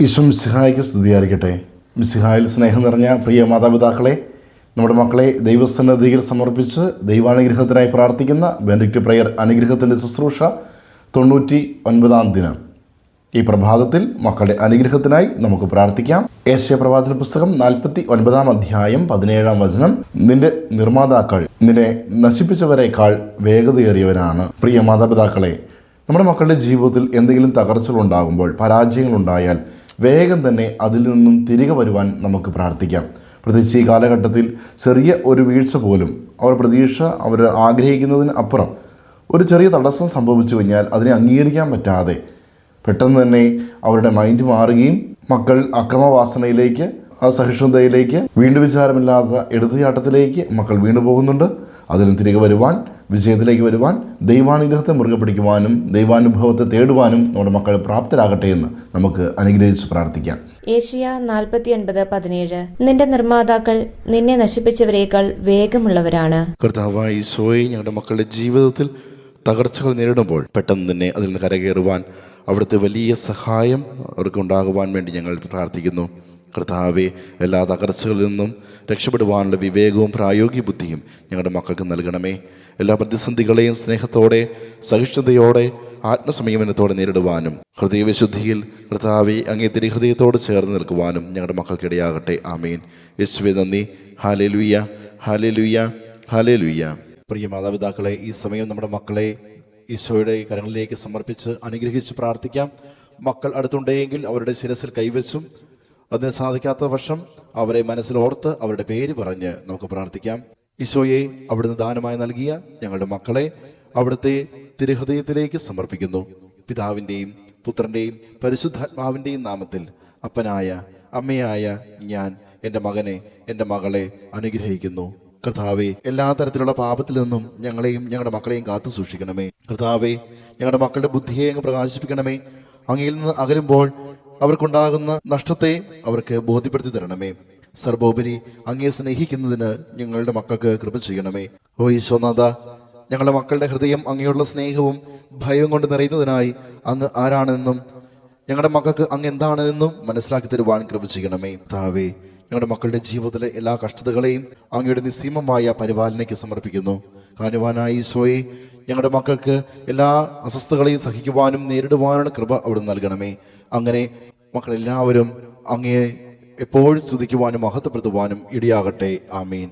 ഈശോ മിസ്സിഹായ്ക്ക് സ്തുതിയായിരിക്കട്ടെ. മിസ്സിഹായിൽ സ്നേഹം നിറഞ്ഞ പ്രിയ മാതാപിതാക്കളെ നമ്മുടെ മക്കളെ ദൈവസന്നദ്ധിയിൽ സമർപ്പിച്ച് ദൈവാനുഗ്രഹത്തിനായി പ്രാർത്ഥിക്കുന്ന ബെനഡിക്റ്റ് പ്രയർ അനുഗ്രഹത്തിന്റെ ശുശ്രൂഷ തൊണ്ണൂറ്റി ഒൻപതാം ദിനം. ഈ പ്രഭാതത്തിൽ മക്കളുടെ അനുഗ്രഹത്തിനായി നമുക്ക് പ്രാർത്ഥിക്കാം. ഏഷ്യ പ്രവാചന പുസ്തകം നാൽപ്പത്തി ഒൻപതാം അധ്യായം പതിനേഴാം വചനം. നിന്റെ നിർമ്മാതാക്കൾ നിന്നെ നശിപ്പിച്ചവരെക്കാൾ വേഗതയേറിയവരാണ്. പ്രിയ മാതാപിതാക്കളെ നമ്മുടെ മക്കളുടെ ജീവിതത്തിൽ എന്തെങ്കിലും പരാജയങ്ങൾ ഉണ്ടായാൽ വേഗം തന്നെ അതിൽ നിന്നും തിരികെ വരുവാൻ നമുക്ക് പ്രാർത്ഥിക്കാം. പ്രത്യേകിച്ച് ഈ കാലഘട്ടത്തിൽ ചെറിയ ഒരു വീഴ്ച പോലും അവർ പ്രതീക്ഷ അവർ ആഗ്രഹിക്കുന്നതിന് അപ്പുറം ഒരു ചെറിയ തടസ്സം സംഭവിച്ചു കഴിഞ്ഞാൽ അതിനെ അംഗീകരിക്കാൻ പറ്റാതെ പെട്ടെന്ന് തന്നെ അവരുടെ മൈൻഡ് മാറുകയും മക്കൾ അക്രമവാസനയിലേക്ക് അസഹിഷ്ണുതയിലേക്ക് വീണ്ടും വിചാരമില്ലാത്ത എടുത്തുചാട്ടത്തിലേക്ക് മക്കൾ വീണ്ടു പോകുന്നുണ്ട് അതിൽ നിന്ന് തിരികെ വരുവാൻ വിജയത്തിലേക്ക് വരുവാൻ ദൈവാനുഗ്രഹത്തെ മുറുകെ പിടിക്കുവാനും ദൈവാനുഭവത്തെ തേടുവാനും നമ്മുടെ മക്കൾ പ്രാപ്തരാകട്ടെ എന്ന് നമുക്ക് അനുഗ്രഹിച്ച് പ്രാർത്ഥിക്കാം. ഏഷ്യ നാൽപ്പത്തി ഒൻപത് പതിനേഴ്. നിന്റെ നിർമ്മാതാക്കൾ നിന്നെ നശിപ്പിച്ചവരേക്കാൾ വേഗമുള്ളവരാണ്. കർത്താവായി സോയി ഞങ്ങളുടെ മക്കളുടെ ജീവിതത്തിൽ തകർച്ചകൾ നേരിടുമ്പോൾ പെട്ടെന്ന് തന്നെ അതിൽ നിന്ന് കരകയറുവാൻ അവിടുത്തെ വലിയ സഹായം അവർക്ക് ഉണ്ടാകുവാൻ വേണ്ടി ഞങ്ങൾ പ്രാർത്ഥിക്കുന്നു. കർത്താവെ എല്ലാ തകർച്ചകളിൽ നിന്നും രക്ഷപ്പെടുവാനുള്ള വിവേകവും പ്രായോഗിക ബുദ്ധിയും ഞങ്ങളുടെ മക്കൾക്ക് നൽകണമേ. എല്ലാ പ്രതിസന്ധികളെയും സ്നേഹത്തോടെ സഹിഷ്ണുതയോടെ ആത്മസംയമനത്തോടെ നേരിടുവാനും ഹൃദയവിശുദ്ധിയിൽ കർത്താവെ അങ്ങേ തിരി ഹൃദയത്തോട് ചേർന്ന് നിൽക്കുവാനും ഞങ്ങളുടെ മക്കൾക്കിടയാകട്ടെ. ആമീൻ. യേശുവെ നന്ദി. ഹാലേ ലുയ്യ ഹാലേ ലുയ്യ ഹാലേ ലുയ്യ പ്രിയ മാതാപിതാക്കളെ ഈ സമയം നമ്മുടെ മക്കളെ ഈശോയുടെ കരങ്ങളിലേക്ക് സമർപ്പിച്ച് അനുഗ്രഹിച്ച് പ്രാർത്ഥിക്കാം. മക്കൾ അടുത്തുണ്ടെങ്കിൽ അവരുടെ ശിരസിൽ കൈവച്ചും അതിന് സാധിക്കാത്ത വർഷം അവരെ മനസ്സിലോർത്ത് അവരുടെ പേര് പറഞ്ഞ് നമുക്ക് പ്രാർത്ഥിക്കാം. ഈശോയെ അവിടുന്ന് ദാനമായി നൽകിയ ഞങ്ങളുടെ മക്കളെ അവിടുത്തെ തിരുഹൃദയത്തിലേക്ക് സമർപ്പിക്കുന്നു. പിതാവിന്റെയും പുത്രന്റെയും പരിശുദ്ധാത്മാവിന്റെയും നാമത്തിൽ അപ്പനായ അമ്മയായ ഞാൻ എന്റെ മകനെ എന്റെ മകളെ അനുഗ്രഹിക്കുന്നു. കർത്താവെ എല്ലാ തരത്തിലുള്ള പാപത്തിൽ നിന്നും ഞങ്ങളെയും ഞങ്ങളുടെ മക്കളെയും കാത്തു സൂക്ഷിക്കണമേ. കർത്താവെ ഞങ്ങളുടെ മക്കളുടെ ബുദ്ധിയെ അങ്ങ് പ്രകാശിപ്പിക്കണമേ. അങ്ങയിൽ നിന്ന് അകലുമ്പോൾ അവർക്കുണ്ടാകുന്ന നഷ്ടത്തെ അവർക്ക് ബോധ്യപ്പെടുത്തി തരണമേ. സർവോപരി അങ്ങയെ സ്നേഹിക്കുന്നതിന് ഞങ്ങളുടെ മക്കൾക്ക് കൃപ ചെയ്യണമേ. ഓ ഈശോനാഥ ഞങ്ങളുടെ മക്കളുടെ ഹൃദയം അങ്ങയുള്ള സ്നേഹവും ഭയവും കൊണ്ട് നിറയുന്നതിനായി അങ്ങ് ആരാണെന്നും ഞങ്ങളുടെ മക്കൾക്ക് അങ്ങ് എന്താണെന്നും മനസ്സിലാക്കി തരുവാൻ കൃപ ചെയ്യണമേ. താവേ ഞങ്ങളുടെ മക്കളുടെ ജീവിതത്തിലെ എല്ലാ കഷ്ടതകളെയും അങ്ങയുടെ നിസ്സീമമായ പരിപാലനയ്ക്ക് സമർപ്പിക്കുന്നു. കാനുവാനായ ഈശോയെ ഞങ്ങളുടെ മക്കൾക്ക് എല്ലാ അസ്വസ്ഥതകളെയും സഹിക്കുവാനും നേരിടുവാനുള്ള കൃപ അവിടെ നൽകണമേ. അങ്ങനെ മക്കളെല്ലാവരും അങ്ങയെ എപ്പോഴും സ്തുതിക്കുവാനും മഹത്വപ്പെടുത്തുവാനും ഇടയാകട്ടെ. ആമീൻ.